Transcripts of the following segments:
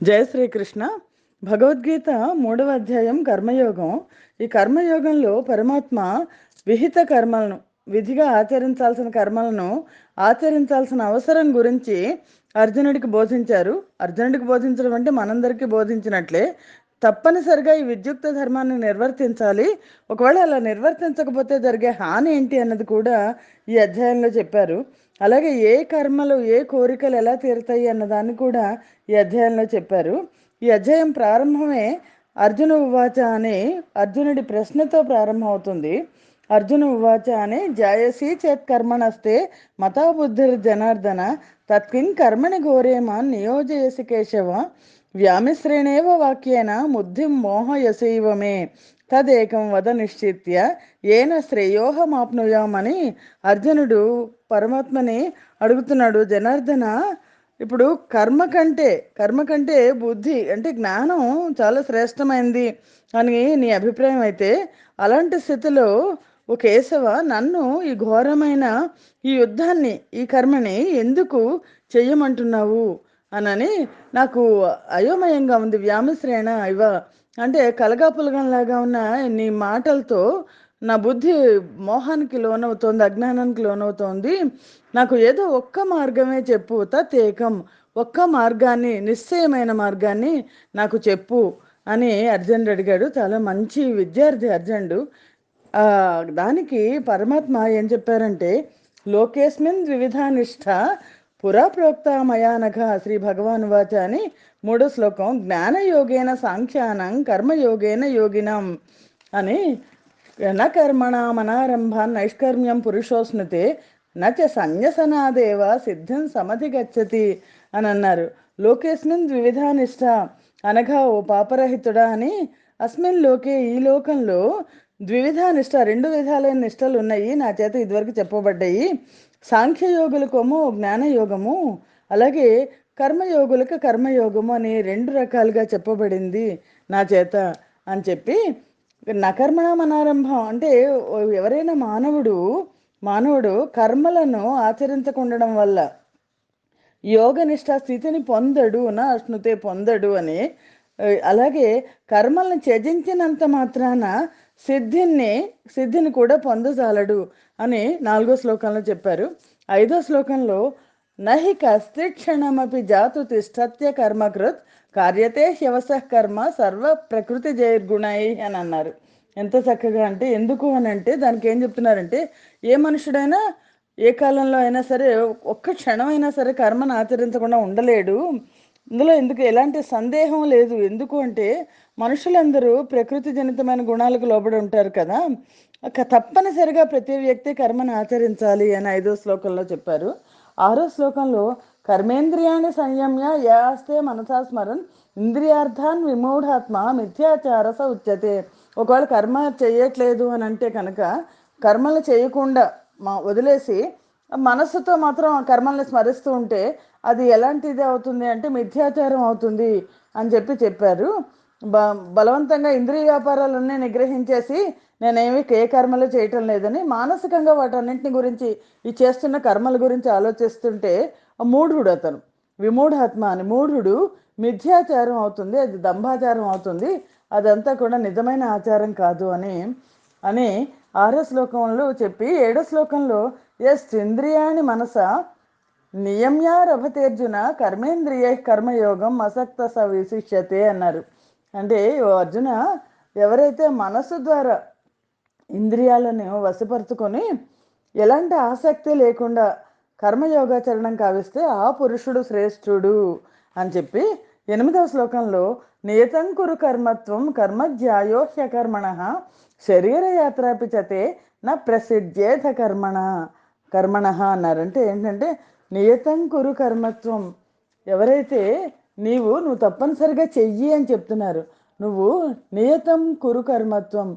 జయ శ్రీకృష్ణ. భగవద్గీత మూడవ అధ్యాయం కర్మయోగం. ఈ కర్మయోగంలో పరమాత్మ విహిత కర్మలను విధిగా ఆచరించాల్సిన కర్మలను ఆచరించాల్సిన అవసరం గురించి అర్జునుడికి బోధించారు. అర్జునుడికి బోధించడం అంటే మనందరికీ బోధించినట్లే. తప్పనిసరిగా ఈ విద్యుక్త ధర్మాన్ని నిర్వర్తించాలి. ఒకవేళ అలా నిర్వర్తించకపోతే జరిగే హాని ఏంటి అన్నది కూడా ఈ అధ్యాయంలో చెప్పారు. అలాగే ఏ కర్మలు ఏ కోరికలు ఎలా తీరుతాయి అన్నదాన్ని కూడా ఈ అధ్యాయంలో చెప్పారు. ఈ అధ్యాయం ప్రారంభమే అర్జున ఉవాచ అనే అర్జునుడి ప్రశ్నతో ప్రారంభమవుతుంది. అర్జున ఉవాచ అని జాయసి చేత్ కర్మణస్తే మతాబుద్ధిర్ జనార్దన తత్కిన్ కర్మణి ఘోరేమ నియోజయసి కేశవ వ్యామిశ్రేణేవ వాక్యేన ముద్ధిం మోహయసైవమే తదేకం వద నిశ్చిత్య. ఏన శ్రేయోహమాప్నుయామని అర్జునుడు పరమాత్మని అడుగుతున్నాడు. జనార్దన ఇప్పుడు కర్మ కంటే కర్మ కంటే బుద్ధి అంటే జ్ఞానం చాలా శ్రేష్టమైంది అని నీ అభిప్రాయం అయితే అలాంటి స్థితిలో ఓ కేశవ నన్ను ఈ ఘోరమైన ఈ యుద్ధాన్ని ఈ కర్మని ఎందుకు చెయ్యమంటున్నావు అనని నాకు అయోమయంగా ఉంది. వ్యామశ్రేణ ఇవ. అంటే కలగాపులగంలాగా ఉన్న నీ మాటలతో నా బుద్ధి మోహానికి లోనవుతోంది అజ్ఞానానికి లోనవుతోంది. నాకు ఏదో ఒక్క మార్గమే చెప్పు తేకం ఒక్క మార్గాన్ని నిశ్చయమైన మార్గాన్ని నాకు చెప్పు అని అర్జునుడు అడిగాడు. చాలా మంచి విద్యార్థి అర్జునుడు. దానికి పరమాత్మ ఏం చెప్పారంటే లోకేస్మిన్ ద్విధానిష్ట పురాప్రోక్త మయానఘ శ్రీ భగవాన్ వాచ అని మూడో శ్లోకం జ్ఞానయోగేన సాంఖ్యానం కర్మయోగేన యోగినం అని న కర్మణ మనారంభాన్ నైష్కర్మ్యం పురుషోస్నుతే నచ సన్యసనాదేవ సిద్ధం సమధిగచ్చతి అని అన్నారు. లోకేస్మిన్ ద్విధానిష్ట అనగా ఓ పాపరహితుడా అని అస్మిన్ లోకే ఈ లోకంలో ద్వివిధ నిష్ట రెండు విధాలైన నిష్టలు ఉన్నాయి నా చేత ఇదివరకు చెప్పబడ్డాయి. సాంఖ్యయోగులకేమో జ్ఞానయోగము అలాగే కర్మయోగులకు కర్మయోగము అని రెండు రకాలుగా చెప్పబడింది నా చేత అని చెప్పి నకర్మణ అనారంభం అంటే ఎవరైనా మానవుడు మానవుడు కర్మలను ఆచరించకుండడం వల్ల యోగనిష్ట స్థితిని పొందడు నా అశ్నుతే పొందడు అని అలాగే కర్మలను త్యజించినంత మాత్రాన సిద్ధిని సిద్ధిని కూడా పొందజాలడు అని నాలుగో శ్లోకంలో చెప్పారు. ఐదో శ్లోకంలో నహి కస్తిక్షణమపి జాతు తిష్టత్య కర్మకృత్ కార్యతే హ్యవస కర్మ సర్వ ప్రకృతి జైర్గుణై అని అన్నారు. ఎంత చక్కగా అంటే ఎందుకు అని అంటే దానికి ఏం చెప్తున్నారంటే ఏ మనుషుడైనా ఏ కాలంలో అయినా సరే ఒక్క క్షణమైనా సరే కర్మను ఆచరించకుండా ఉండలేడు. ఇందులో ఎందుకు ఎలాంటి సందేహం లేదు. ఎందుకు అంటే మనుషులందరూ ప్రకృతి జనితమైన గుణాలకు లోబడి ఉంటారు కదా. తప్పనిసరిగా ప్రతి వ్యక్తి కర్మను ఆచరించాలి అని ఐదో శ్లోకంలో చెప్పారు. ఆరో శ్లోకంలో కర్మేంద్రియాన్ని సంయమ్య యాస్తే మనసా స్మరన్ ఇంద్రియార్థాన్ విమూఢాత్మ మిథ్యాచారస ఉచ్యతే. ఒకవేళ కర్మ చేయట్లేదు అని అంటే కనుక కర్మలు చేయకుండా మా వదిలేసి మనస్సుతో మాత్రం కర్మల్ని స్మరిస్తూ ఉంటే అది ఎలాంటిది అవుతుంది అంటే మిథ్యాచారం అవుతుంది అని చెప్పి చెప్పారు. బ బలవంతంగా ఇంద్రియ వ్యాపారాలన్నీ నిగ్రహించేసి నేనేమి ఏ కర్మలు చేయటం లేదని మానసికంగా వాటన్నింటిని గురించి ఈ చేస్తున్న కర్మల గురించి ఆలోచిస్తుంటే మూఢుడు అతను. విమూఢాత్మ అని మూఢుడు మిథ్యాచారం అవుతుంది అది దంభాచారం అవుతుంది అదంతా కూడా నిజమైన ఆచారం కాదు అని అని ఆరో శ్లోకంలో చెప్పి ఏడో శ్లోకంలో ఎస్ ఇంద్రియాణి మనస? నియమ్యారభతేర్జున కర్మేంద్రియ కర్మయోగం అసక్త స విశిష్యతే అన్నారు. అంటే అర్జున ఎవరైతే మనసు ద్వారా ఇంద్రియాలను వశపరుచుకొని ఎలాంటి ఆసక్తి లేకుండా కర్మయోగాచరణం కావిస్తే ఆ పురుషుడు శ్రేష్ఠుడు అని చెప్పి ఎనిమిదవ శ్లోకంలో నియతంకురు కర్మత్వం కర్మజ్యాయోహ్యకర్మణ శరీరయాత్రాపిచతే నా ప్రసిద్ధేథ కర్మణ కర్మణ అన్నారంటే ఏంటంటే నియతం కురు కర్మత్వం. ఎవరైతే నీవు నువ్వు తప్పనిసరిగా చెయ్యి అని చెప్తున్నారు నువ్వు నియతం కురు కర్మత్వం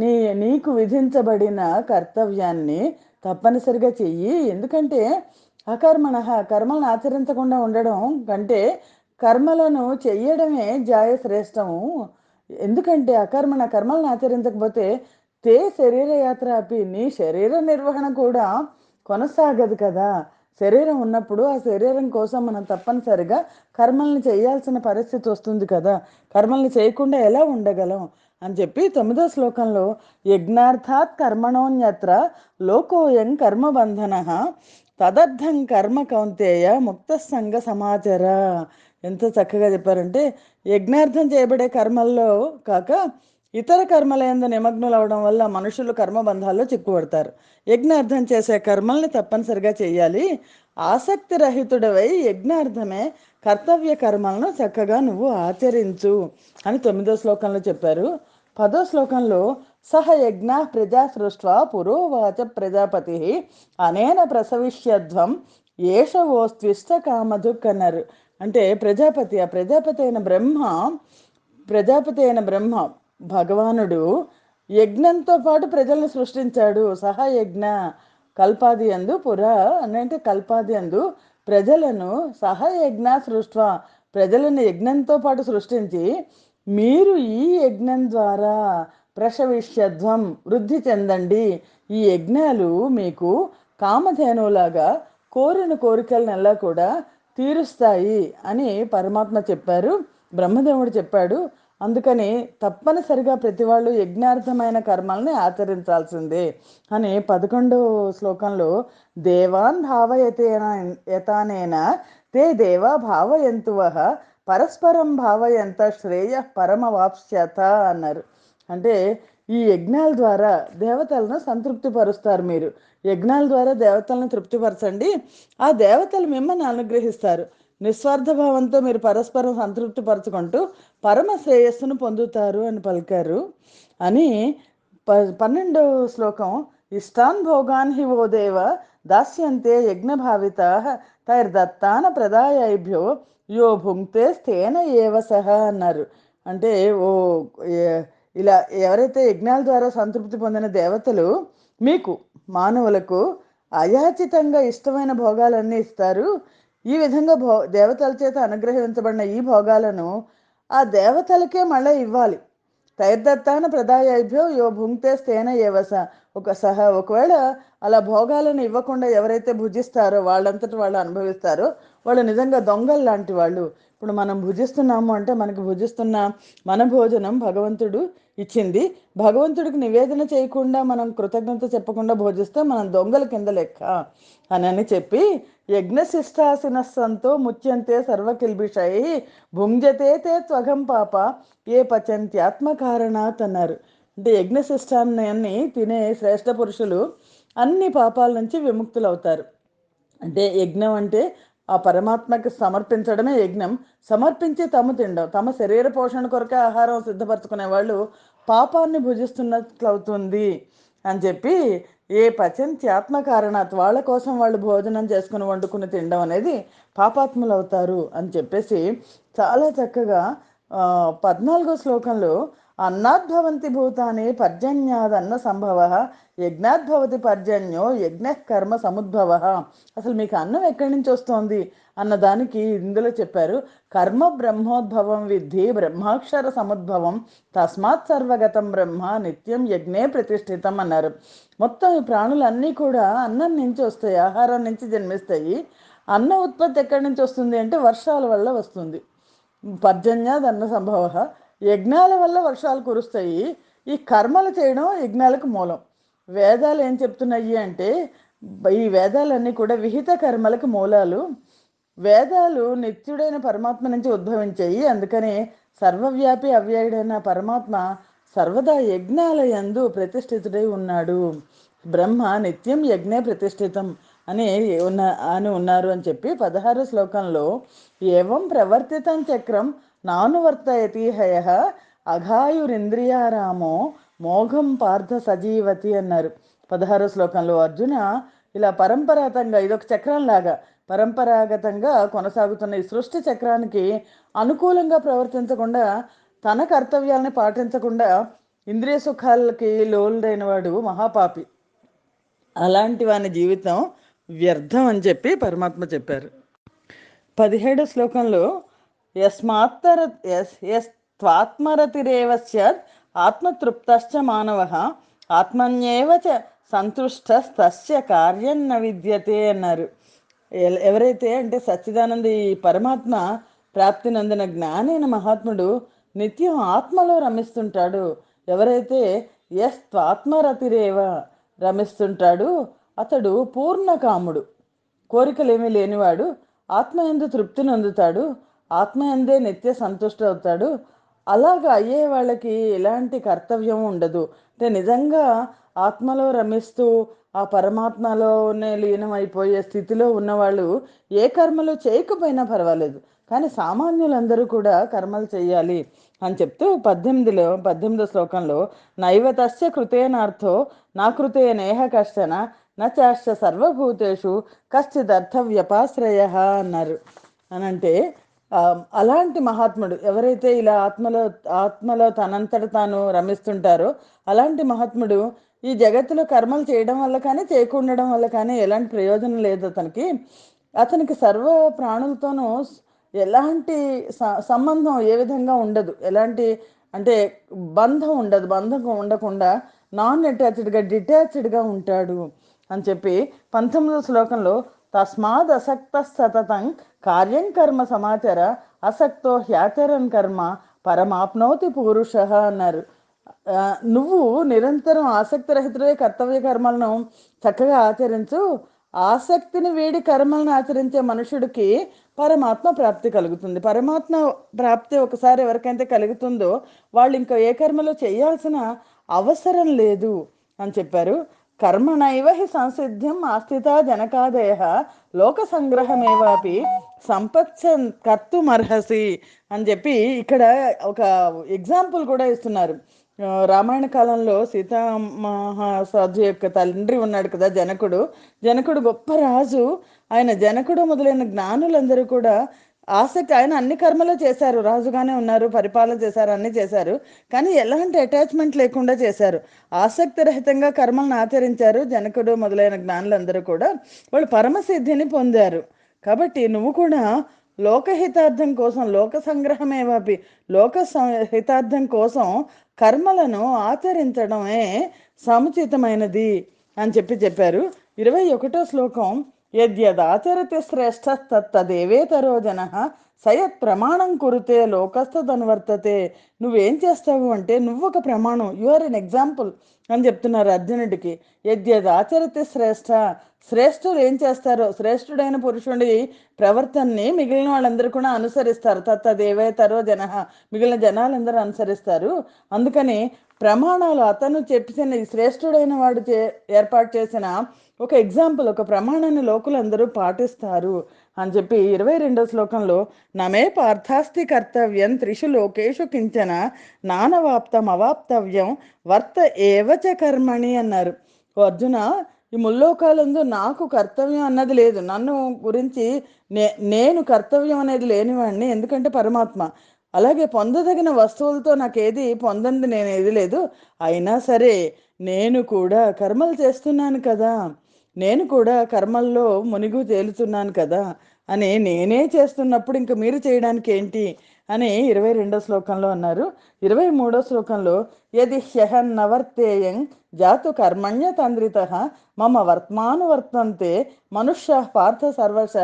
నీ నీకు విధించబడిన కర్తవ్యాన్ని తప్పనిసరిగా చెయ్యి. ఎందుకంటే అకర్మణ కర్మలను ఆచరించకుండా ఉండడం కంటే కర్మలను చెయ్యడమే జాయ శ్రేష్టము ఎందుకంటే అకర్మణ కర్మలను ఆచరించకపోతే తే శరీరయాత్ర అపి నీ శరీర నిర్వహణ కూడా కొనసాగదు కదా. శరీరం ఉన్నప్పుడు ఆ శరీరం కోసం మనం తప్పనిసరిగా కర్మల్ని చేయాల్సిన పరిస్థితి వస్తుంది కదా. కర్మల్ని చేయకుండా ఎలా ఉండగలం? అని చెప్పి తొమ్మిదో శ్లోకంలో యజ్ఞార్థాత్ కర్మణోన్యత్ర లోకోయం కర్మబంధన తదర్థం కర్మ కౌంతేయ ముక్త సంఘ సమాచార. ఎంత చక్కగా చెప్పారంటే యజ్ఞార్థం చేయబడే కర్మల్లో కాక ఇతర కర్మలందు నిమగ్నులవడం వల్ల మనుషులు కర్మబంధాల్లో చిక్కుపడతారు యజ్ఞార్థం చేసే కర్మల్ని తప్పనిసరిగా చేయాలి. ఆసక్తి రహితుడవై యజ్ఞార్థమే కర్తవ్య కర్మలను చక్కగా నువ్వు ఆచరించు అని తొమ్మిదో శ్లోకంలో చెప్పారు. పదో శ్లోకంలో సహ యజ్ఞ ప్రజా సృష్ట్వా పురోవాచ ప్రజాపతి అనేన ప్రసవిష్యధ్వం ఏష ఓస్త్విష్ట కామధుక్ అన్నారు అంటే ప్రజాపతి ఆ ప్రజాపతి అయిన బ్రహ్మ ప్రజాపతి అయిన బ్రహ్మ భగవానుడు యజ్ఞంతో పాటు ప్రజలను సృష్టించాడు. సహయజ్ఞ కల్పాది అందు పురా అంటే కల్పాది అందు ప్రజలను సహయజ్ఞ సృష్ట ప్రజలను యజ్ఞంతో పాటు సృష్టించి మీరు ఈ యజ్ఞం ద్వారా ప్రసవిష్యధ్వం వృద్ధి చెందండి. ఈ యజ్ఞాలు మీకు కామధేనులాగా కోరిన కోరికలనెల్లా కూడా తీరుస్తాయి అని పరమాత్మ చెప్పారు. బ్రహ్మదేవుడు చెప్పాడు. అందుకని తప్పనిసరిగా ప్రతి వాళ్ళు యజ్ఞార్థమైన కర్మల్ని ఆచరించాల్సిందే. అని పదకొండో శ్లోకంలో దేవాన్ భావయతేన యతానేన తే దేవా భావయంతువ పరస్పరం భావయంత శ్రేయ పరమవాప్స్యత అన్నారు. అంటే ఈ యజ్ఞాల ద్వారా దేవతలను సంతృప్తిపరుస్తారు మీరు. యజ్ఞాల ద్వారా దేవతలను తృప్తిపరచండి. ఆ దేవతలు మిమ్మల్ని అనుగ్రహిస్తారు. నిస్వార్థ భావంతో మీరు పరస్పరం సంతృప్తి పరచుకుంటూ పరమ శ్రేయస్సును పొందుతారు అని పలికారు. అని ప పన్నెండవ శ్లోకం ఇష్టాన్ భోగాన్ హి ఓ దేవ దాస్యంతే యజ్ఞభావిత తైర్దత్తాన ప్రదాయభ్యో యో భుంక్తే స్థేన ఏవ సహ అన్నారు. అంటే ఓ ఇలా ఎవరైతే యజ్ఞాల ద్వారా సంతృప్తి పొందిన దేవతలు మీకు మానవులకు అయాచితంగా ఇష్టమైన భోగాలన్నీ ఇస్తారు. ఈ విధంగా భో దేవతల చేత అనుగ్రహించబడిన ఈ భోగాలను ఆ దేవతలకే మళ్ళీ ఇవ్వాలి. తైర్దత్తాన ప్రదాయభ్యో యో భుంక్తే స్థేన ఏవస. ఒక సహ ఒకవేళ అలా భోగాలను ఇవ్వకుండా ఎవరైతే భుజిస్తారో వాళ్ళంతటి వాళ్ళు అనుభవిస్తారో వాళ్ళు నిజంగా దొంగలు లాంటి వాళ్ళు. ఇప్పుడు మనం భుజిస్తున్నాము అంటే మనకు భుజిస్తున్న మన భోజనం భగవంతుడు ఇచ్చింది. భగవంతుడికి నివేదన చేయకుండా మనం కృతజ్ఞత చెప్పకుండా భోజిస్తే మనం దొంగల కింద లెక్క అని అని చెప్పి యజ్ఞశిష్టాసినస్సంతో ముచ్యంతే సర్వకిల్బిషై భుంజతే తే త్వగం పాప ఏ పచంత్యాత్మకారణాత్ అన్నారు అంటే యజ్ఞశిష్టాన్ని తినే శ్రేష్ఠ పురుషులు అన్ని పాపాల నుంచి విముక్తులు అవుతారు అంటే యజ్ఞం అంటే ఆ పరమాత్మకి సమర్పించడమే యజ్ఞం. సమర్పించి తమ తినడం తమ శరీర పోషణ కొరకే ఆహారం సిద్ధపరచుకునే వాళ్ళు పాపాన్ని భుజిస్తున్నట్లవుతుంది అని చెప్పి ఏ పచంత్యాత్మ ఆత్మ కారణాత్ వాళ్ళ కోసం వాళ్ళు భోజనం చేసుకుని వండుకుని తినడం అనేది పాపాత్ములు అవుతారు అని చెప్పేసి చాలా చక్కగా పద్నాలుగో శ్లోకంలో అన్నాద్భవంతి భూతాని పర్జన్యాదన్న సంభవ యజ్ఞాద్భవతి పర్జన్యో యజ్ఞ కర్మ సముద్భవ. అసలు మీకు అన్నం ఎక్కడి నుంచి వస్తోంది? అన్న దానికి ఇందులో చెప్పారు కర్మ బ్రహ్మోద్భవం విద్ధి బ్రహ్మాక్షర సముద్భవం తస్మాత్ సర్వగతం బ్రహ్మ నిత్యం యజ్ఞే ప్రతిష్ఠితం అన్నారు. మొత్తం ఈ ప్రాణులన్నీ కూడా అన్నం నుంచి వస్తాయి ఆహారం నుంచి జన్మిస్తాయి. అన్న ఉత్పత్తి ఎక్కడి నుంచి వస్తుంది అంటే వర్షాల వల్ల వస్తుంది. పర్జన్యాద్ అన్న సంభవ యజ్ఞాల వల్ల వర్షాలు కురుస్తాయి. ఈ కర్మలు చేయడం యజ్ఞాలకు మూలం. వేదాలు ఏం చెప్తున్నాయి అంటే ఈ వేదాలన్నీ కూడా విహిత కర్మలకు మూలాలు. వేదాలు నిత్యుడైన పరమాత్మ నుంచి ఉద్భవించాయి. అందుకనే సర్వవ్యాపి అవ్యయుడైన పరమాత్మ సర్వదా యజ్ఞాల యందు ప్రతిష్ఠితుడై ఉన్నాడు. బ్రహ్మ నిత్యం యజ్ఞే ప్రతిష్ఠితం అని ఉన్న అని ఉన్నారు అని చెప్పి పదహారు శ్లోకంలో ఏవం ప్రవర్తితం చక్రం నానువర్తయతి హయ అఘాయురింద్రియారామో మోఘం పార్థ సజీవతి అన్నారు. పదహారో శ్లోకంలో అర్జున ఇలా పరంపరాగతంగా ఇదొక చక్రంలాగా పరంపరాగతంగా కొనసాగుతున్న ఈ సృష్టి చక్రానికి అనుకూలంగా ప్రవర్తించకుండా తన కర్తవ్యాలను పాటించకుండా ఇంద్రియ సుఖాలకి లోలుడైన వాడు మహాపాపి. అలాంటి వాని జీవితం వ్యర్థం అని చెప్పి పరమాత్మ చెప్పారు. పదిహేడు శ్లోకంలో యస్మాత్తర యస్ యస్ ఆత్మతృప్తశ్చ మానవ ఆత్మన్యేవ చ సంతుష్టస్తస్య కార్యం న విద్యతే అన్నారు ఎవరైతే అంటే సచ్చిదానంద ఈ పరమాత్మ ప్రాప్తి నందిన జ్ఞానైన మహాత్ముడు నిత్యం ఆత్మలో రమిస్తుంటాడు. ఎవరైతే ఎస్ త్వాత్మరతిరేవ రమిస్తుంటాడు అతడు పూర్ణకాముడు. కోరికలేమీ లేనివాడు ఆత్మయందు తృప్తి నొందుతాడు. ఆత్మయందే నిత్య సంతుష్టి అవుతాడు. అలాగా అయ్యే వాళ్ళకి ఎలాంటి కర్తవ్యం ఉండదు. అంటే నిజంగా ఆత్మలో రమిస్తూ ఆ పరమాత్మలోనే లీనమైపోయే స్థితిలో ఉన్నవాళ్ళు ఏ కర్మలు చేయకపోయినా పర్వాలేదు. కానీ సామాన్యులందరూ కూడా కర్మలు చేయాలి అని చెప్తూ పద్దెనిమిదిలో పద్దెనిమిదో శ్లోకంలో నైవతస్య కృతేనార్థో నా కృతే నేహ కష్టన నచాశ్చ సర్వభూతేషు కశ్చిదర్థ వ్యపాశ్రయ అన్నారు. అనంటే అలాంటి మహాత్ముడు ఎవరైతే ఇలా ఆత్మలో ఆత్మలో తనంతట తాను రమిస్తుంటారో అలాంటి మహాత్ముడు ఈ జగత్తులో కర్మలు చేయడం వల్ల కానీ చేయకుండడం వల్ల కానీ ఎలాంటి ప్రయోజనం లేదు అతనికి. అతనికి సర్వ ప్రాణులతోనూ ఎలాంటి స- సంబంధం ఏ విధంగా ఉండదు. ఎలాంటి అంటే బంధం ఉండదు. బంధం ఉండకుండా నాన్ అటాచ్డ్గా డిటాచ్డ్గా ఉంటాడు అని చెప్పి పంతొమ్మిదో శ్లోకంలో తస్మాద్ అసక్త సతతం కార్యం కర్మ సమాచార అసక్తో హ్యాచరన్ కర్మ పరమాప్నోతి పురుష అన్నారు. నువ్వు నిరంతరం ఆసక్తిరహితుడే కర్తవ్య కర్మలను చక్కగా ఆచరించు. ఆసక్తిని వీడి కర్మలను ఆచరించే మనుషుడికి పరమాత్మ ప్రాప్తి కలుగుతుంది. పరమాత్మ ప్రాప్తి ఒకసారి ఎవరికైతే కలుగుతుందో వాళ్ళు ఇంకా ఏ కర్మలో చేయాల్సిన అవసరం లేదు అని చెప్పారు. కర్మణైవ హి సంసిద్ధ్యం ఆస్థితా జనకాదయ. లోక సంగ్రహమేవాపి సంపత్స కర్తుమర్హసి అని చెప్పి ఇక్కడ ఒక ఎగ్జాంపుల్ కూడా ఇస్తున్నారు. రామాయణ కాలంలో సీతామహాసాధు యొక్క తండ్రి ఉన్నాడు కదా జనకుడు. జనకుడు గొప్ప రాజు. ఆయన జనకుడు మొదలైన జ్ఞానులందరూ కూడా ఆసక్తి ఆయన అన్ని కర్మలు చేశారు. రాజుగానే ఉన్నారు పరిపాలన చేశారు అన్ని చేశారు. కానీ ఎలాంటి అటాచ్మెంట్ లేకుండా చేశారు. ఆసక్తి రహితంగా కర్మలను ఆచరించారు. జనకుడు మొదలైన జ్ఞానులందరూ కూడా వాళ్ళు పరమసిద్ధిని పొందారు. కాబట్టి నువ్వు కూడా లోకహితార్థం కోసం లోక సంగ్రహమేవాపి లోక హితార్థం కోసం కర్మలను ఆచరించడమే సముచితమైనది అని చెప్పి చెప్పారు. ఇరవై ఒకటో శ్లోకం యద్యదాచరతి శ్రేష్ఠ తత్తదేవేతరో జన సయత్ ప్రమాణం కురితే లోకస్థదనువర్తతే. నువ్వేం చేస్తావు అంటే నువ్వు ఒక ప్రమాణం యు ఆర్ ఎన్ ఎగ్జాంపుల్ అని చెప్తున్నారు అర్జునుడికి. యద్యదాచరతి శ్రేష్ఠ శ్రేష్ఠులు ఏం చేస్తారో? శ్రేష్ఠుడైన పురుషుడి ప్రవర్తనని మిగిలిన వాళ్ళందరూ కూడా అనుసరిస్తారు. తత్తదేవేతరో జన మిగిలిన జనాలందరూ అనుసరిస్తారు. అందుకని ప్రమాణాలు అతను చెప్పిన శ్రేష్ఠుడైన వాడు చే ఏర్పాటు చేసిన ఒక ఎగ్జాంపుల్ ఒక ప్రమాణాన్ని లోకులందరూ పాటిస్తారు అని చెప్పి ఇరవై రెండో శ్లోకంలో నమే పార్థాస్తి కర్తవ్యం త్రిషు లోకేషు కించన నానవాప్తం అవాప్తవ్యం వర్త ఏవచ కర్మణి అన్నారు. ఓ అర్జున ఈ ముల్లోకాలందు నాకు కర్తవ్యం అన్నది లేదు. నన్ను గురించి నే నేను కర్తవ్యం అనేది లేనివాడిని ఎందుకంటే పరమాత్మ. అలాగే పొందదగిన వస్తువులతో నాకు ఏది పొందంది నేను ఏది లేదు. అయినా సరే నేను కూడా కర్మలు చేస్తున్నాను కదా. నేను కూడా కర్మల్లో మునిగు తేలుతున్నాను కదా అని నేనే చేస్తున్నప్పుడు ఇంక మీరు చేయడానికి ఏంటి అని ఇరవై రెండో శ్లోకంలో అన్నారు. ఇరవై మూడో శ్లోకంలో యది హ్యహన్నవర్తేయం జాతు కర్మణ్య తంద్రిత మమ వర్త్మాను వర్తంతే మనుష్య పార్థ సర్వశ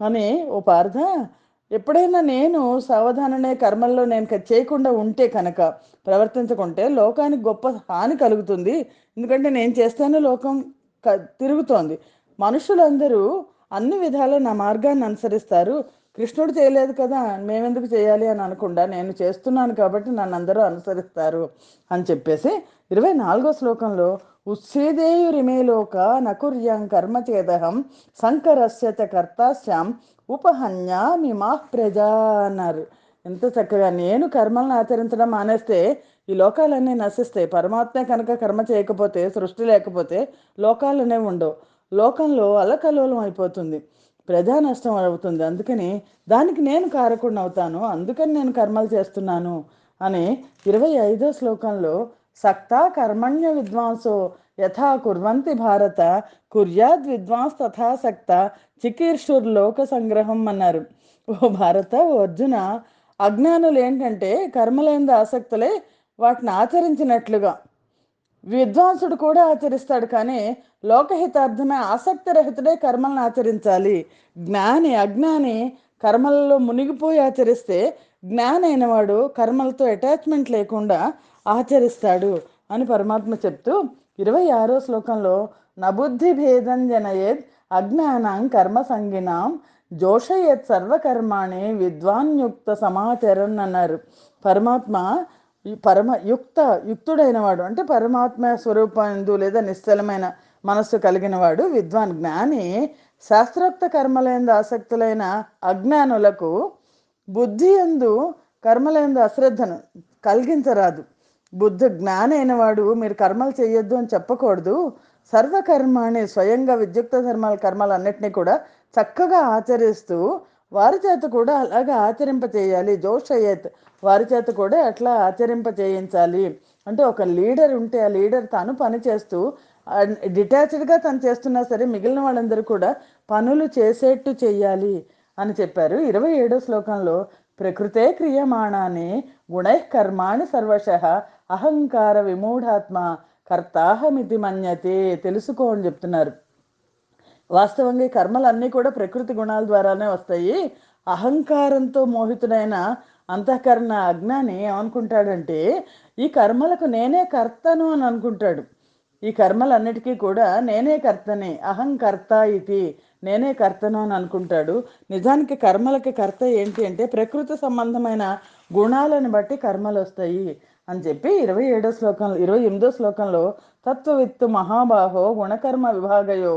అని ఓ పార్థ ఎప్పుడైనా నేను సావధాననే కర్మల్లో నేను చేయకుండా ఉంటే కనుక ప్రవర్తించకుంటే లోకానికి గొప్ప హాని కలుగుతుంది. ఎందుకంటే నేను చేస్తేనే లోకం తిరుగుతోంది. మనుషులందరూ అన్ని విధాల నా మార్గాన్ని అనుసరిస్తారు. కృష్ణుడు చేయలేదు కదా మేమెందుకు చేయాలి అని అనకుండా నేను చేస్తున్నాను కాబట్టి నన్ను అందరూ అనుసరిస్తారు అని చెప్పేసి ఇరవై నాలుగో శ్లోకంలో ఉచ్ఛేదేయురిమే లోక నకుర్యం కర్మ చేదహం శంకరస్య కర్తాశ్యాం ఉపహన్యామి మా ప్రజా అన్నారు. ఎంత చక్కగా నేను కర్మలను ఆచరించడం మానేస్తే ఈ లోకాలన్నీ నశిస్తాయి. పరమాత్మ కనుక కర్మ చేయకపోతే సృష్టి లేకపోతే లోకాలనే ఉండవు. లోకంలో అలకలోలం అయిపోతుంది. ప్రజా నష్టం అవుతుంది. అందుకని దానికి నేను కారకుండా అవుతాను. అందుకని నేను కర్మలు చేస్తున్నాను అని ఇరవై ఐదో శ్లోకంలో సక్తా కర్మణ్య విద్వాంసో యథా కుర్వంతి భారత కుర్యాద్ విద్వాంస్ తథా సక్త చికీర్షుర్ లోక సంగ్రహం అన్నారు. ఓ భారత ఓ అర్జున అజ్ఞానులు ఏంటంటే కర్మలందు ఆసక్తులే వాటిని ఆచరించినట్లుగా. విద్వాంసుడు కూడా ఆచరిస్తాడు కానీ లోకహితార్థమే ఆసక్తిరహితుడే కర్మలను ఆచరించాలి. జ్ఞాని అజ్ఞాని కర్మలలో మునిగిపోయి ఆచరిస్తే జ్ఞాని అయినవాడు కర్మలతో అటాచ్మెంట్ లేకుండా ఆచరిస్తాడు అని పరమాత్మ చెప్తూ ఇరవై ఆరో శ్లోకంలో నబుద్ధి భేదం జనయేద్ అజ్ఞానం కర్మ సంగినాం జోషయత్ సర్వకర్మాణి విద్వాన్యుక్త సమాచరన్ అన్నారు. పరమాత్మ ఈ పరమ యుక్త యుక్తుడైన వాడు అంటే పరమాత్మ స్వరూపందు లేదా నిశ్చలమైన మనస్సు కలిగిన వాడు విద్వాన్ జ్ఞాని శాస్త్రోక్త కర్మలందు ఆసక్తులైన అజ్ఞానులకు బుద్ధి ఎందు కర్మలందు అశ్రద్ధను కలిగించరాదు. బుద్ధ జ్ఞానైన వాడు మీరు కర్మలు చేయొద్దు అని చెప్పకూడదు. సర్వకర్మాన్ని స్వయంగా విద్యుక్త ధర్మాల కర్మలు అన్నిటినీ కూడా చక్కగా ఆచరిస్తూ వారి చేత కూడా అలాగా ఆచరింప చేయాలి జోషయత్ వారి చేత కూడా అట్లా ఆచరింప చేయించాలి అంటే ఒక లీడర్ ఉంటే ఆ లీడర్ తను పని చేస్తూ డిటాచ్డ్గా తను చేస్తున్నా సరే మిగిలిన వాళ్ళందరూ కూడా పనులు చేసేట్టు చేయాలి అని చెప్పారు. ఇరవై ఏడో శ్లోకంలో ప్రకృతే క్రియమాణాన్ని గుణై కర్మాణి సర్వశ అహంకార విమూఢాత్మ కర్తాహమితి మన్యతే తెలుసుకో అని చెప్తున్నారు. వాస్తవంగా ఈ కర్మలన్నీ కూడా ప్రకృతి గుణాల ద్వారానే వస్తాయి. అహంకారంతో మోహితుడైన అంతఃకరణ అజ్ఞాని ఏమనుకుంటాడంటే ఈ కర్మలకు నేనే కర్తను అని అనుకుంటాడు. ఈ కర్మలన్నిటికీ కూడా నేనే కర్తనే అహంకర్త ఇది నేనే కర్తను అని అనుకుంటాడు. నిజానికి కర్మలకి కర్త ఏంటి అంటే ప్రకృతి సంబంధమైన గుణాలను బట్టి కర్మలు వస్తాయి అని చెప్పి ఇరవై ఏడో శ్లోకంలో ఇరవై ఎనిమిదో శ్లోకంలో తత్వవిత్తు మహాబాహో గుణకర్మ విభాగయో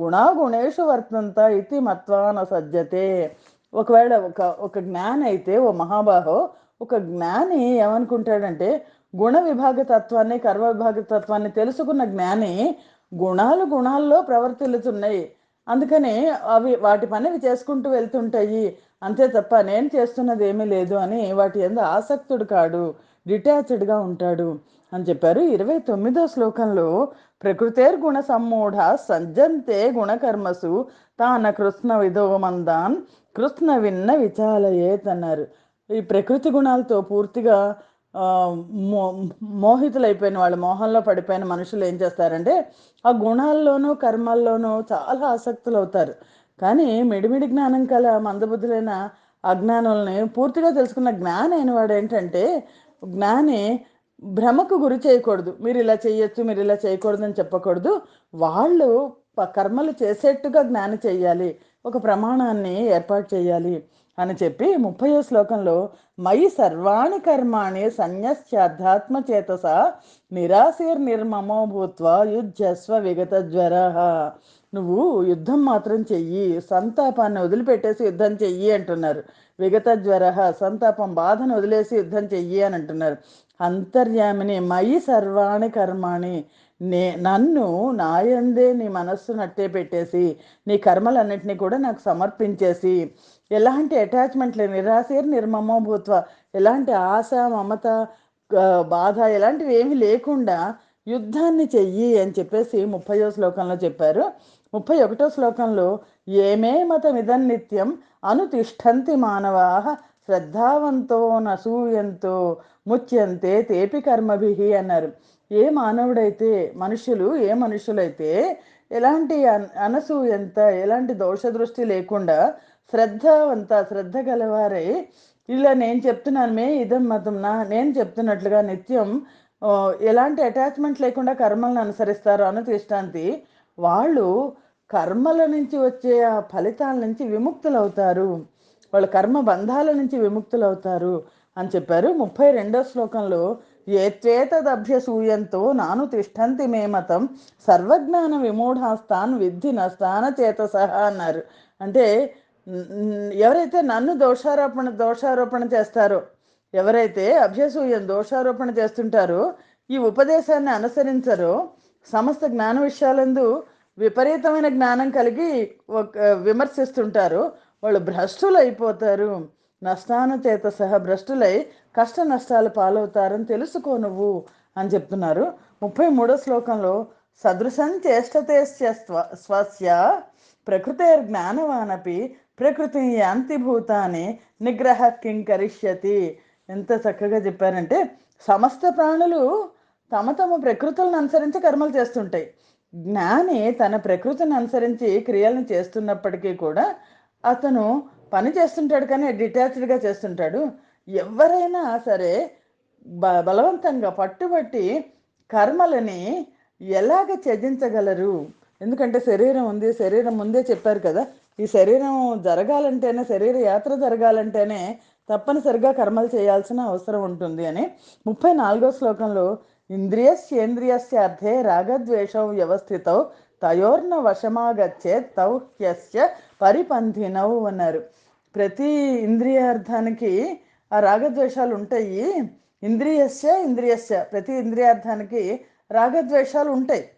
గుణాగుణేషు వర్తంత ఇది మత్వాన సజ్జతే ఒకవేళ ఒక ఒక జ్ఞాన్ అయితే ఓ మహాబాహో ఒక జ్ఞాని ఏమనుకుంటాడంటే గుణ విభాగ తత్వాన్ని కర్మ విభాగ తత్వాన్ని తెలుసుకున్న జ్ఞాని గుణాలు గుణాల్లో ప్రవర్తిల్లుతున్నాయి. అందుకని అవి వాటి పని అవి చేసుకుంటూ వెళ్తుంటాయి. అంతే తప్ప నేను చేస్తున్నది ఏమీ లేదు అని వాటి ఎందు ఆసక్తుడు కాడు డిటాచ్డ్గా ఉంటాడు. అని చెప్పారు. ఇరవై తొమ్మిదో శ్లోకంలో ప్రకృతేర్ గుణ సమ్మూఢ సజ్జంతే గుణకర్మసు తాన కృష్ణ విధోమందాన్ కృష్ణ విన్న విచాలయేత్ అన్నారు ఈ ప్రకృతి గుణాలతో పూర్తిగా మో మోహితులైపోయిన వాళ్ళు మోహంలో పడిపోయిన మనుషులు ఏం చేస్తారంటే ఆ గుణాల్లోనూ కర్మల్లోనూ చాలా ఆసక్తులు అవుతారు కానీ మిడిమిడి జ్ఞానం కల మందబుద్ధులైన అజ్ఞానుల్ని పూర్తిగా తెలుసుకున్న జ్ఞాని అయిన వాడు ఏంటంటే జ్ఞాని భ్రమకు గురి చేయకూడదు. మీరు ఇలా చేయొచ్చు మీరు ఇలా చేయకూడదు అని చెప్పకూడదు. వాళ్ళు ప- కర్మలు చేసేట్టుగా జ్ఞాని చేయాలి ఒక ప్రమాణాన్ని ఏర్పాటు చేయాలి అని చెప్పి ముప్పయో శ్లోకంలో మయి సర్వాణి కర్మాణి సన్యశ్చాధ్యాత్మ చేతస నిరాశీర్ నిర్మమో భూత్వ యుద్ధస్వ విగత జ్వర. నువ్వు యుద్ధం మాత్రం చెయ్యి సంతాపాన్ని వదిలిపెట్టేసి యుద్ధం చెయ్యి అంటున్నారు. విగత జ్వర సంతాపం బాధను వదిలేసి యుద్ధం చెయ్యి అని అంటున్నారు. అంతర్యామిని మయి సర్వాణి కర్మాణి నే నన్ను నాయందే నీ మనస్సును అట్టే పెట్టేసి నీ కర్మలన్నింటినీ కూడా నాకు సమర్పించేసి ఎలాంటి అటాచ్మెంట్ లేని నిరాశీర్ నిర్మమోభూత్వ ఎలాంటి ఆశ మమత బాధ ఇలాంటివి ఏమీ లేకుండా యుద్ధాన్ని చెయ్యి అని చెప్పేసి ముప్పయో శ్లోకంలో చెప్పారు. ముప్పై ఒకటో శ్లోకంలో ఏమే మతమిదం నిత్యం అనుతిష్టంతి మానవా శ్రద్ధావంతో నసూయంతో ముచ్యంతే తేపి కర్మభి అన్నారు. ఏ మానవుడైతే మనుషులు ఏ మనుషులైతే ఎలాంటి అన్- అనసూయంత ఎలాంటి దోష దృష్టి లేకుండా శ్రద్ధవంత శ్రద్ధ గలవారై ఇలా నేను చెప్తున్నాను మే ఇదం మతం నా నేను చెప్తున్నట్లుగా నిత్యం ఎలాంటి అటాచ్మెంట్ లేకుండా కర్మలను అనుసరిస్తారు అనుతిష్టాంతి వాళ్ళు కర్మల నుంచి వచ్చే ఆ ఫలితాల నుంచి విముక్తులవుతారు. వాళ్ళ కర్మ బంధాల నుంచి విముక్తులవుతారు అని చెప్పారు. ముప్పై రెండో శ్లోకంలో ఏత్వేతదభ్యసూయంతో నాను తిష్టంతి మే మతం. సర్వజ్ఞాన విమూఢాస్తాన్ విద్ధి నస్తాన చేతస అన్నారు అంటే ఎవరైతే నన్ను దోషారోపణ దోషారోపణ చేస్తారో ఎవరైతే అభ్యసూయం దోషారోపణ చేస్తుంటారో ఈ ఉపదేశాన్ని అనుసరించరో సమస్త జ్ఞాన విషయాలందు విపరీతమైన జ్ఞానం కలిగి ఒక విమర్శిస్తుంటారు వాళ్ళు భ్రష్టులు అయిపోతారు నష్టానుచేత సహా భ్రష్టులై కష్ట నష్టాలు పాలవుతారని తెలుసుకో నువ్వు అని చెప్తున్నారు. ముప్పై మూడో శ్లోకంలో సదృశం చేష్టతే స్వ స్వస్య ప్రకృతేర్ జ్ఞానవానపి ప్రకృతి యాంతి భూతాన్ని నిగ్రహ కింకరిష్యతి ఎంత చక్కగా చెప్పారంటే సమస్త ప్రాణులు తమ తమ ప్రకృతులను అనుసరించి కర్మలు చేస్తుంటాయి. జ్ఞాని తన ప్రకృతిని అనుసరించి క్రియలను చేస్తున్నప్పటికీ కూడా అతను పని చేస్తుంటాడు కానీ డిటాచ్డ్గా చేస్తుంటాడు. ఎవరైనా సరే బ బలవంతంగా పట్టుబట్టి కర్మలని ఎలాగ త్యజించగలరు? ఎందుకంటే శరీరం ఉంది శరీరం ముందే చెప్పారు కదా. ఈ శరీరం జరగాలంటేనే శరీర యాత్ర జరగాలంటేనే తప్పనిసరిగా కర్మలు చేయాల్సిన అవసరం ఉంటుంది అని ముప్పై నాలుగో శ్లోకంలో ఇంద్రియస్యేంద్రియస్యార్థే రాగద్వేషం వ్యవస్థితౌ తయోర్న వశమాగచ్చే తౌహ్యస్య పరిపంధినవు అన్నారు. ప్రతి ఇంద్రియార్థానికి ఆ రాగద్వేషాలు ఉంటాయి ఇంద్రియస్య ఇంద్రియస్య ప్రతి ఇంద్రియార్థానికి రాగద్వేషాలు ఉంటాయి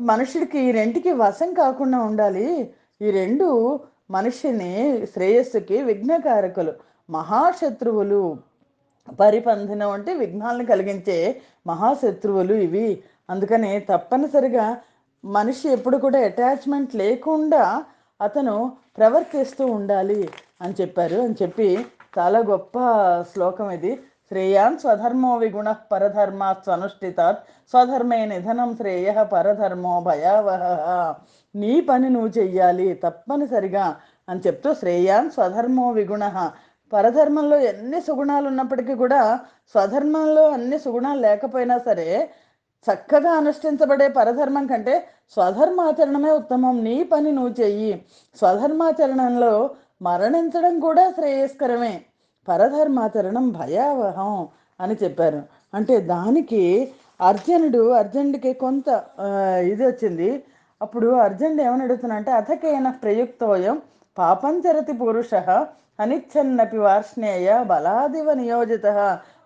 మనుషుడికి ఈ రెంటికి వశం కాకుండా ఉండాలి. ఈ రెండు మనిషిని శ్రేయస్సుకి విఘ్నకారకులు మహాశత్రువులు. పరిపంధనం అంటే విఘ్నాలను కలిగించే మహాశత్రువులు ఇవి. అందుకని తప్పనిసరిగా మనిషి ఎప్పుడు కూడా అటాచ్మెంట్ లేకుండా అతను ప్రవర్తిస్తూ ఉండాలి అని చెప్పారు. అని చెప్పి చాలా గొప్ప శ్లోకం ఇది. శ్రేయాన్ స్వధర్మో విగుణ పరధర్మాత్ అనుష్ఠితాత్. స్వధర్మే నిధనం శ్రేయ పరధర్మో భయావహ. నీ పని నువ్వు చెయ్యాలి తప్పనిసరిగా అని చెప్తూ శ్రేయాన్ స్వధర్మో విగుణ పరధర్మంలో ఎన్ని సుగుణాలు ఉన్నప్పటికీ కూడా స్వధర్మంలో అన్ని సుగుణాలు లేకపోయినా సరే చక్కగా అనుష్ఠించబడే పరధర్మం కంటే స్వధర్మాచరణమే ఉత్తమం. నీ పని నువ్వు చెయ్యి. స్వధర్మాచరణంలో మరణించడం కూడా శ్రేయస్కరమే. పరధర్మాచరణం భయావహం అని చెప్పారు. అంటే దానికి అర్జునుడు అర్జునుడికి కొంత ఇది వచ్చింది. అప్పుడు అర్జునుడు ఏమని అడుగుతున్నాడంటే అథకేన ప్రయుక్తోయం పాపం చరతి పురుష అనిచ్చన్నపి వార్ష్ణేయ బలాదివ నియోజిత.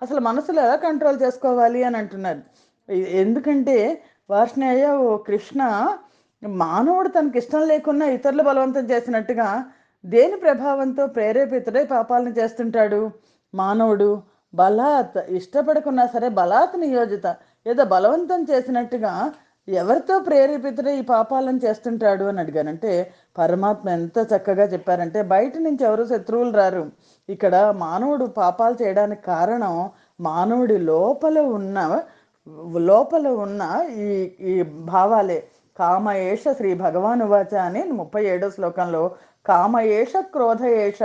అసలు మనసులో ఎలా కంట్రోల్ చేసుకోవాలి అని అంటున్నారు. ఎందుకంటే వార్ష్ణేయ ఓ కృష్ణ మానవుడు తనకి ఇష్టం లేకున్నా ఇతరులు బలవంతం చేసినట్టుగా దేని ప్రభావంతో ప్రేరేపితుడై పాపాలను చేస్తుంటాడు? మానవుడు బలాత్ ఇష్టపడకున్నా సరే బలాత్ నియోజిత ఏదో బలవంతం చేసినట్టుగా ఎవరితో ప్రేరేపితుడై ఈ పాపాలను చేస్తుంటాడు అని అడిగానంటే పరమాత్మ ఎంత చక్కగా చెప్పారంటే బయట నుంచి ఎవరు శత్రువులు రారు. ఇక్కడ మానవుడు పాపాలు చేయడానికి కారణం మానవుడి లోపల ఉన్న లోపల ఉన్న ఈ ఈ భావాలే కామయేష శ్రీ భగవాను వాచ అని ముప్పై ఏడో శ్లోకంలో కామయేష క్రోధయేష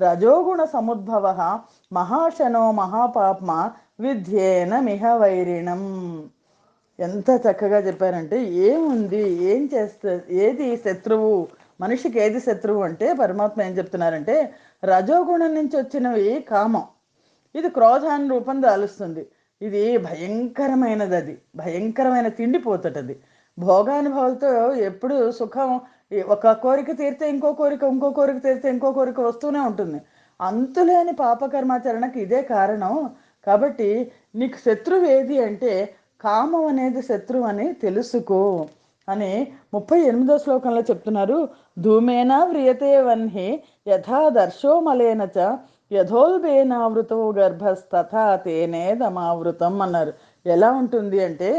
రజోగుణ సముద్భవ మహాశనో మహాపాప్మ విద్యేన మిహ వైరిణం. ఎంత చక్కగా చెప్పారంటే ఏముంది ఏం చేస్తే ఏది శత్రువు మనిషికి ఏది శత్రువు అంటే పరమాత్మ ఏం చెప్తున్నారంటే రజోగుణం నుంచి వచ్చినవి కామం. ఇది క్రోధాన్ని రూపం దాలుస్తుంది. ఇది భయంకరమైనది అది భయంకరమైన తిండిపోతటది భోగానుభవాలతో ఎప్పుడు సుఖం ఒక కోరిక తీరితే ఇంకో కోరిక ఇంకో కోరిక తీరితే ఇంకో కోరిక వస్తూనే ఉంటుంది. అంతులేని పాపకర్మాచరణకి ఇదే కారణం. కాబట్టి నీకు శత్రువు ఏది అంటే కామం అనేది శత్రువు అని తెలుసుకో అని ముప్పై ఎనిమిదో శ్లోకంలో చెప్తున్నారు. ధూమేనా వ్రియతే వన్హి యథా దర్శోమలేన చ యథోల్బేనావృతో గర్భస్తథా తేనేదమావృతం అన్నారు. ఎలా ఉంటుంది అంటే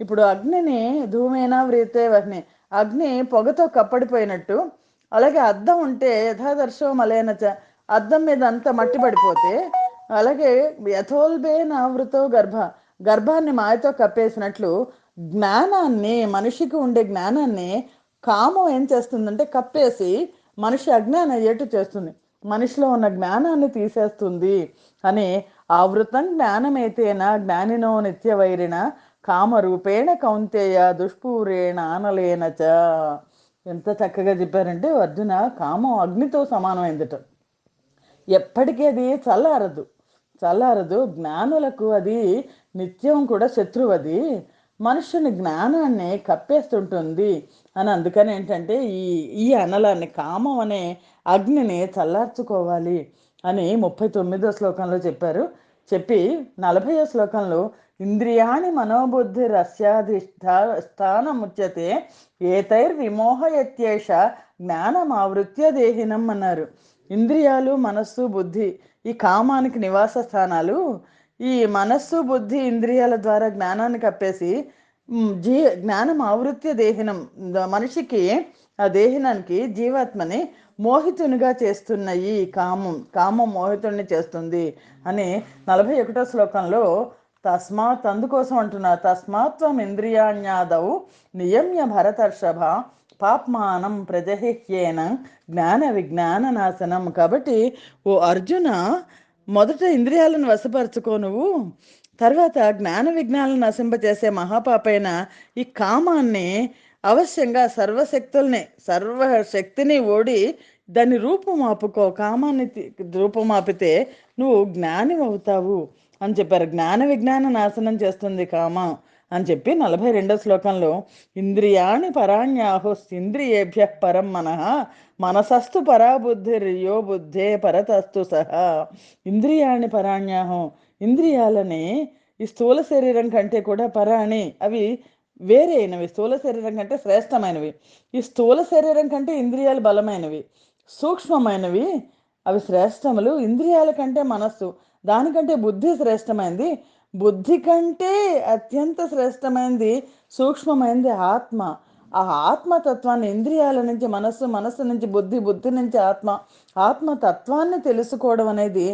ఇప్పుడు అగ్నిని ధూమేనా వ్రీతే వహ్ని. అగ్ని పొగతో కప్పడిపోయినట్టు అలాగే అద్దం ఉంటే యథాదర్శో మలేనచ అద్దం మీద అంతా మట్టి పడిపోతే అలాగే యథోల్బేన ఆవృతో గర్భ గర్భాన్ని మాయతో కప్పేసినట్లు జ్ఞానాన్ని మనిషికి ఉండే జ్ఞానాన్ని కామం ఏం చేస్తుందంటే కప్పేసి మనిషి అజ్ఞానం అయ్యేట్టు చేస్తుంది. మనిషిలో ఉన్న జ్ఞానాన్ని తీసేస్తుంది అని ఆవృతం జ్ఞానమైతేనా జ్ఞానినో నిత్యవైరిన కామరూపేణ కౌంతేయ దుష్పూరేణ ఆనలేన చ. ఎంత చక్కగా చెప్పారంటే అర్జున కామం అగ్నితో సమానమైందట. ఎప్పటికీ అది చల్లారదు. చల్లారదు. జ్ఞానులకు అది నిత్యం కూడా శత్రువు అది మనుషుని జ్ఞానాన్ని కప్పేస్తుంటుంది. అని అందుకని ఏంటంటే ఈ ఈ అనలాన్ని కామం అనే అగ్నిని చల్లార్చుకోవాలి అని ముప్పై తొమ్మిదో శ్లోకంలో చెప్పారు. చెప్పి నలభైవ శ్లోకంలో ఇంద్రియాణి మనోబుద్ధి రస్యాధిష్ఠా స్థానముచ్యతే ఏతైర్విమోహయత్యేష జ్ఞానమావృత్య దేహినం అన్నారు. ఇంద్రియాలు మనస్సు బుద్ధి ఈ కామానికి నివాస స్థానాలు ఈ మనస్సు బుద్ధి ఇంద్రియాల ద్వారా జ్ఞానాన్ని కప్పేసి జీ జ్ఞానం ఆవృత్య దేహినం మనిషికి ఆ దేహినానికి జీవాత్మని మోహితునిగా చేస్తున్నాయి ఈ కామం కామం మోహితుడిని చేస్తుంది అని నలభై ఒకటో శ్లోకంలో తస్మాత్ అందుకోసం అంటున్నారు తస్మాత్వం ఇంద్రియాణ్యాదవ్ నియమ్య భరతర్షభ పాప్మానం ప్రజహిహ్యేన జ్ఞాన విజ్ఞాన నాశనం. కాబట్టి ఓ అర్జున మొదట ఇంద్రియాలను వశపరచుకో నువ్వు. తర్వాత జ్ఞాన విజ్ఞానాలను నశింపజేసే మహాపాపైన ఈ కామాన్ని అవశ్యంగా సర్వశక్తుల్ని సర్వశక్తిని ఓడి దాన్ని రూపుమాపుకో కామాన్ని రూపమాపితే నువ్వు జ్ఞాని అవుతావు అని చెప్పారు. జ్ఞాన విజ్ఞాన నాశనం చేస్తుంది కామం. అని చెప్పి నలభై రెండో శ్లోకంలో ఇంద్రియాణి పరాణ్యాహుస్ ఇంద్రియేభ్య పరం మనః మనసస్తు పరాబుద్ధిర్యో బుద్ధే పరతస్తు సహా ఇంద్రియాణి పరాణ్యాహం ఇంద్రియాలని ఈ స్థూల శరీరం కంటే కూడా పరాణి అవి వేరే అయినవి స్థూల శరీరం కంటే శ్రేష్టమైనవి. ఈ స్థూల శరీరం కంటే ఇంద్రియాలు బలమైనవి సూక్ష్మమైనవి అవి శ్రేష్టములు. ఇంద్రియాల కంటే మనస్సు దానికంటే బుద్ధి శ్రేష్టమైంది. బుద్ధి కంటే అత్యంత శ్రేష్టమైనది సూక్ష్మమైనది ఆత్మ. ఆ ఆత్మతత్వాన్ని ఇంద్రియాల నుంచి మనస్సు మనస్సు నుంచి బుద్ధి బుద్ధి నుంచి ఆత్మ ఆత్మతత్వాన్ని తెలుసుకోవడం అనేది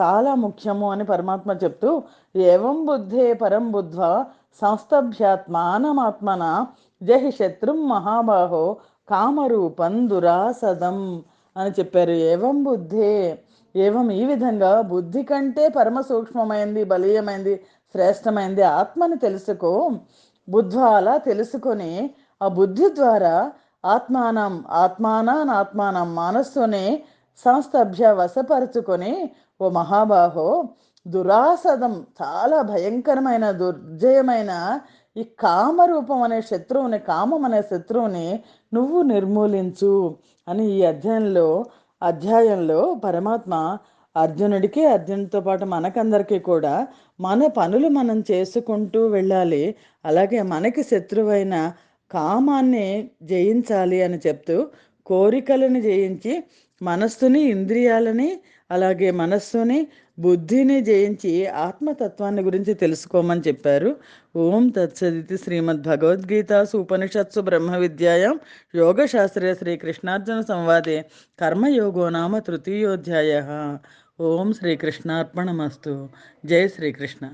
చాలా ముఖ్యము అని పరమాత్మ చెప్తూ ఏవం బుద్ధే పరం బుద్ధ సంస్థభ్యాత్మానమాత్మన జహి శత్రుం మహాబాహో కామరూపం దురాసదం అని చెప్పారు. ఏవం బుద్ధే? ఏవం ఈ విధంగా బుద్ధి కంటే పరమ సూక్ష్మమైంది బలీయమైంది శ్రేష్టమైంది ఆత్మని తెలుసుకో. బుద్ధ్వా అలా తెలుసుకొని ఆ బుద్ధి ద్వారా ఆత్మానం ఆత్మానాన్ ఆత్మానం మనస్సుని సంస్థభ్య వశపరుచుకొని ఓ మహాబాహో దురాసదం చాలా భయంకరమైన దుర్జయమైన ఈ కామరూపం అనే శత్రువుని కామం అనే శత్రువుని నువ్వు నిర్మూలించు అని ఈ అధ్యాయంలో అధ్యాయంలో పరమాత్మ అర్జునుడికి అర్జునుడితో పాటు మనకందరికీ కూడా మన పనులు మనం చేసుకుంటూ వెళ్ళాలి. అలాగే మనకి శత్రువైన కామాన్ని జయించాలి అని చెప్తూ కోరికలను జయించి మనస్సుని ఇంద్రియాలని అలాగే మనస్సుని బుద్ధిని జయించి ఆత్మతత్వాన్ని గురించి తెలుసుకోమని చెప్పారు. ఓం తత్సదితి శ్రీమద్ భగవద్గీతాసు ఉపనిషత్సు బ్రహ్మ విద్యాయాం యోగశాస్త్రే శ్రీకృష్ణార్జున సంవాదే కర్మయోగో నామ తృతీయోధ్యాయ. ఓం శ్రీకృష్ణార్పణమస్తు. జై శ్రీకృష్ణ.